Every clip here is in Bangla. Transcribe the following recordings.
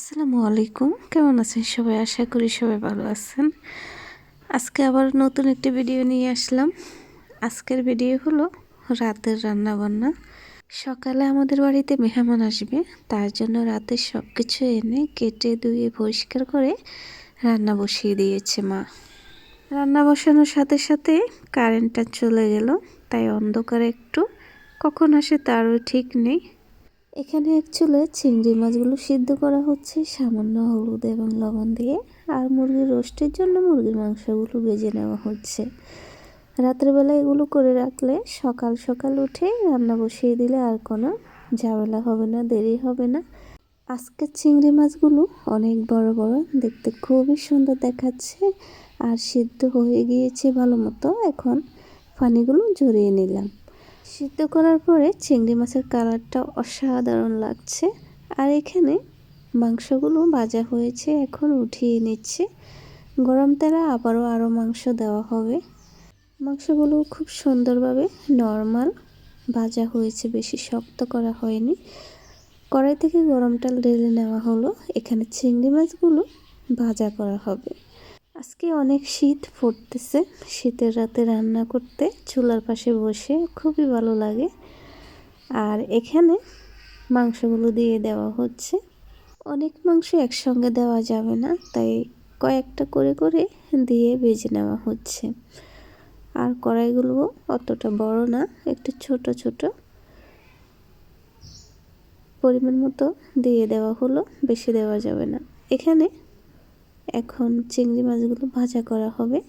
আসসালামু আলাইকুম। কেমন আছেন সবাই? আশা করি সবাই ভালো আছেন। আজকে আবার নতুন একটি ভিডিও নিয়ে আসলাম। আজকের ভিডিও হলো রাতের রান্না বান্না সকালে আমাদের বাড়িতে মেহমান আসবে, তার জন্য রাতে সব কিছু এনে কেটে ধুয়ে পরিষ্কার করে রান্না বসিয়ে দিয়েছে মা। রান্না বসানোর সাথে সাথে কারেন্টটা চলে গেল, তাই অন্ধকারে একটু, কখন আসে তারও ঠিক নেই। এখানে এক চুলে চিংড়ি মাছগুলো সিদ্ধ করা হচ্ছে, সামান্য হলুদ এবং লবণ দিয়ে, আর মুরগির রোস্টের জন্য মুরগির মাংসগুলো ভেজে নেওয়া হচ্ছে। রাত্রেবেলা এগুলো করে রাখলে সকাল সকাল উঠে রান্না বসিয়ে দিলে আর কোনো ঝামেলা হবে না, দেরি হবে না। আজকের চিংড়ি মাছগুলো অনেক বড় বড়, দেখতে খুবই সুন্দর দেখাচ্ছে, আর সিদ্ধ হয়ে গিয়েছে ভালো মতো। এখন পানিগুলো ঝরিয়ে নিলাম। সিদ্ধ করার পরে চিংড়ি মাছের কালারটা অসাধারণ লাগছে। আর এখানে মাংসগুলো ভাজা হয়েছে, এখন উঠিয়ে নিচ্ছে। গরম তেলে আবারও আরও মাংস দেওয়া হবে। মাংসগুলো খুব সুন্দরভাবে নর্মাল ভাজা হয়েছে, বেশি শক্ত করা হয়নি। কড়াই থেকে গরম তেল ঢেলে নেওয়া হলো। এখানে চিংড়ি মাছগুলো ভাজা করা হবে। আজকে অনেক শীত পড়তেছে, শীতের রাতে রান্না করতে, চুলার পাশে বসে খুবই ভালো লাগে। আর এখানে মাংসগুলো দিয়ে দেওয়া হচ্ছে। অনেক মাংস একসঙ্গে দেওয়া যাবে না, তাই কয়েকটা করে করে দিয়ে বেজে নেওয়া হচ্ছে। আর কড়াইগুলো অতটা বড় না, একটু ছোট ছোট। পরিমাণ মতো দিয়ে দেওয়া হলো, বেশি দেওয়া যাবে না। এখানে এখন চিংড়ি মাছগুলো ভাজা করা হবে।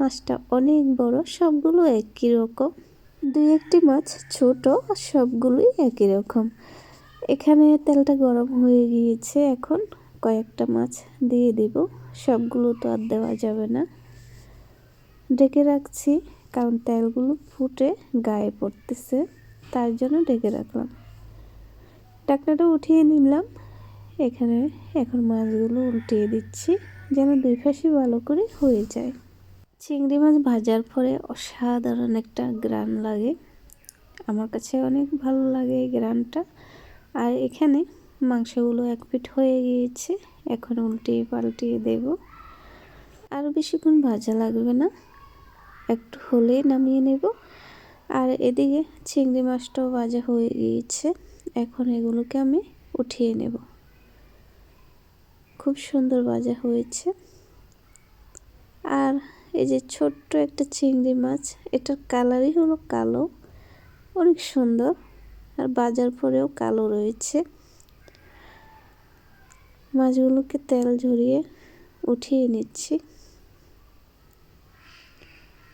মাছটা অনেক বড়, সবগুলো একই রকম। দুই একটি মাছ ছোট, সবগুলোই একই রকম। এখানে তেলটা গরম হয়ে গিয়েছে, এখন কয়েকটা মাছ দিয়ে দিব। সবগুলো তো আর দেওয়া যাবে না। ডেকে রাখছি, কারণ তেলগুলো ফুটে গায়ে পড়তেছে, তার জন্য ডেকে রাখলাম। ডাকনাটা উঠিয়ে নিলাম। এখানে এখন মাছগুলো উল্টিয়ে দিচ্ছি, যেন দুই পাশে ভালো করে হয়ে যায়। চিংড়ি মাছ ভাজার পরে অসাধারণ একটা গ্রান লাগে। আমার কাছে অনেক ভালো লাগে এই গ্রানটা। আর এখানে মাংসগুলো এক পিঠ হয়ে গিয়েছে, এখন উল্টিয়ে পাল্টিয়ে দেব। আর বেশিক্ষণ ভাজা লাগবে না, একটু হলেই নামিয়ে নেব। আর এদিকে চিংড়ি মাছটাও ভাজা হয়ে গিয়েছে, এখন এগুলোকে আমি উঠিয়ে নেব। খুব সুন্দর ভাজা হয়েছে। আর এই যে ছোট্ট একটা চিংড়ি মাছ, এটার কালারই হলো কালো, অনেক সুন্দর, আর বাজার পরেও কালো রয়েছে। মাছগুলোকে তেল ঝরিয়ে উঠিয়ে নিচ্ছি।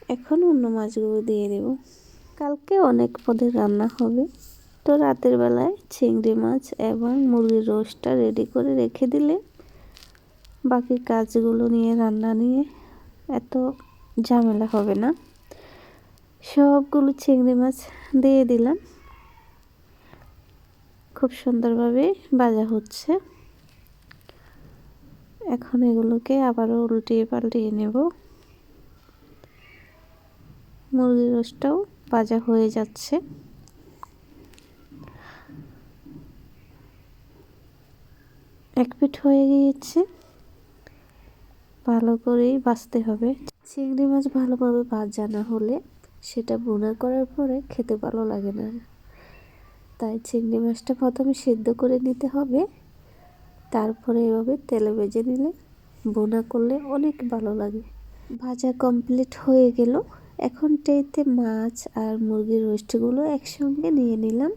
এখন অন্য মাছগুলো দিয়ে দেব। কালকে অনেক পদের রান্না হবে। তো রাতের বেলায় চিংড়ি মাছ এবং মুরগির রোস্টটা রেডি করে রেখে দিলে বাকি কাজগুলো নিয়ে, রান্না নিয়ে এত ঝামেলা হবে না। সবগুলো চিংড়ি মাছ দিয়ে দিলাম। খুব সুন্দরভাবে ভাজা হচ্ছে। এখন এগুলোকে আবারও উল্টিয়ে পাল্টিয়ে নেব। মুরগির রোস্টটাও ভাজা হয়ে যাচ্ছে। এক পিঠ হয়ে গিয়েছে। ভালো করেই বাছতে হবে। চিংড়ি মাছ ভালোভাবে ভাজা না হলে সেটা বোনা করার পরে খেতে ভালো লাগে না। তাই চিংড়ি মাছটা প্রথমে সিদ্ধ করে নিতে হবে। তারপরে এভাবে তেলে ভেজে নিলে বোনা করলে অনেক ভালো লাগে। ভাজা কমপ্লিট হয়ে গেল। এখন টেতে মাছ আর মুরগির রোস্টগুলো একসঙ্গে নিয়ে নিলাম।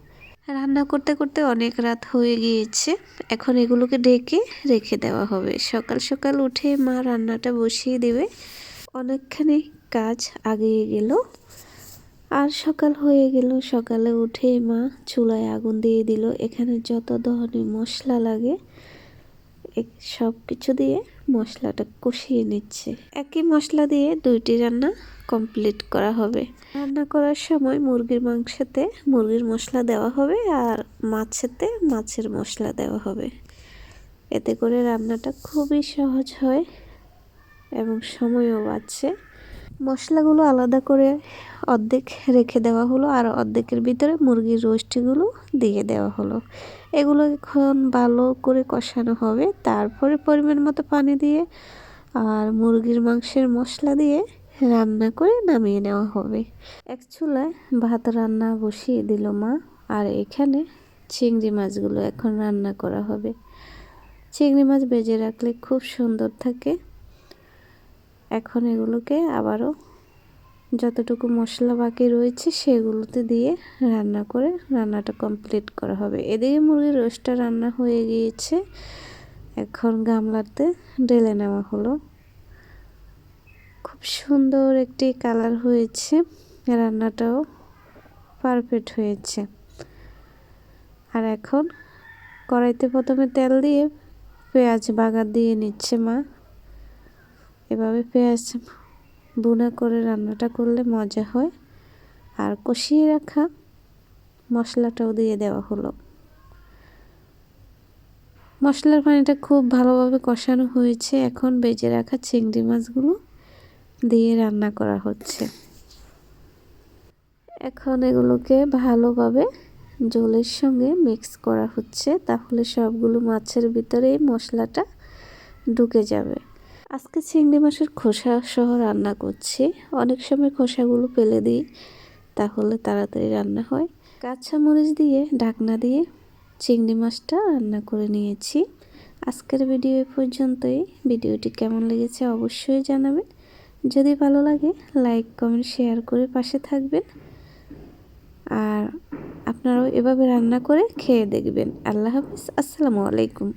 রান্না করতে করতে অনেক রাত হয়ে গিয়েছে। এখন এগুলোকে ডেকে রেখে দেওয়া হবে। সকাল সকাল উঠে মা রান্নাটা বসিয়ে দেবে। অনেকখানি কাজ আগিয়ে গেল। আর সকাল হয়ে গেল। সকালে উঠে মা চুলায় আগুন দিয়ে দিল। এখানে যত ধরনের মশলা লাগে সব কিছু দিয়ে মশলাটা কষিয়ে নিচ্ছে। একই মশলা দিয়ে দুইটি রান্না কমপ্লিট করা হবে। রান্না করার সময় মুরগির মাংসতে মুরগির মশলা দেওয়া হবে আর মাছেতে মাছের মশলা দেওয়া হবে। এতে করে রান্নাটা খুবই সহজ হয় এবং সময়ও বাঁচছে মশলাগুলো আলাদা করে অর্ধেক রেখে দেওয়া হলো আর অর্ধেকের ভিতরে মুরগির রোস্টগুলো দিয়ে দেওয়া হলো। এগুলো এখন ভালো করে কষানো হবে, তারপরে পরিমাণ মতো পানি দিয়ে আর মুরগির মাংসের মশলা দিয়ে রান্না করে নামিয়ে নেওয়া হবে। এক চুলায় ভাত রান্না বসিয়ে দিল মা, আর এখানে চিংড়ি মাছগুলো এখন রান্না করা হবে। চিংড়ি মাছ বেজে রাখলে খুব সুন্দর থাকে। এখন এগুলোকে আবারও যতটুকু মশলা বাকি রয়েছে সেগুলোতে দিয়ে রান্না করে রান্নাটা কমপ্লিট করা হবে। এদিকে মুরগির রোস্টটা রান্না হয়ে গিয়েছে। এখন গামলাতে ঢেলে নেওয়া হলো। খুব সুন্দর একটি কালার হয়েছে। রান্নাটাও পারফেক্ট হয়েছে। আর এখন কড়াইতে প্রথমে তেল দিয়ে পেঁয়াজ বাগার দিয়ে নিচ্ছে মা। এভাবে পেঁয়াজ বুনা করে রান্নাটা করলে মজা হয়। আর কষিয়ে রাখা মশলাটাও দিয়ে দেওয়া হলো। মশলার পানিটা খুব ভালোভাবে কষানো হয়েছে। এখন বেজে রাখা চিংড়ি মাছগুলো দিয়ে রান্না করা হচ্ছে। এখন এগুলোকে ভালোভাবে জলের সঙ্গে মিক্স করা হচ্ছে। তাহলে সবগুলো মাছের ভিতরে মশলাটা ঢুকে যাবে। আজকে চিংড়ি মাছের খোসা সহ রান্না করছি। অনেক সময় খোসাগুলো ফেলে দিই, তাহলে তাড়াতাড়ি রান্না হয়। কাঁচা মরিচ দিয়ে ঢাকনা দিয়ে চিংড়ি মাছটা রান্না করে নিয়েছি। আজকের ভিডিও এ পর্যন্তই। ভিডিওটি কেমন লেগেছে অবশ্যই জানাবেন। যদি ভালো লাগে, লাইক, কমেন্ট, শেয়ার করে পাশে থাকবেন। আর আপনারাও এভাবে রান্না করে খেয়ে দেখবেন। আল্লাহ হাফিজ। আসসালামু আলাইকুম।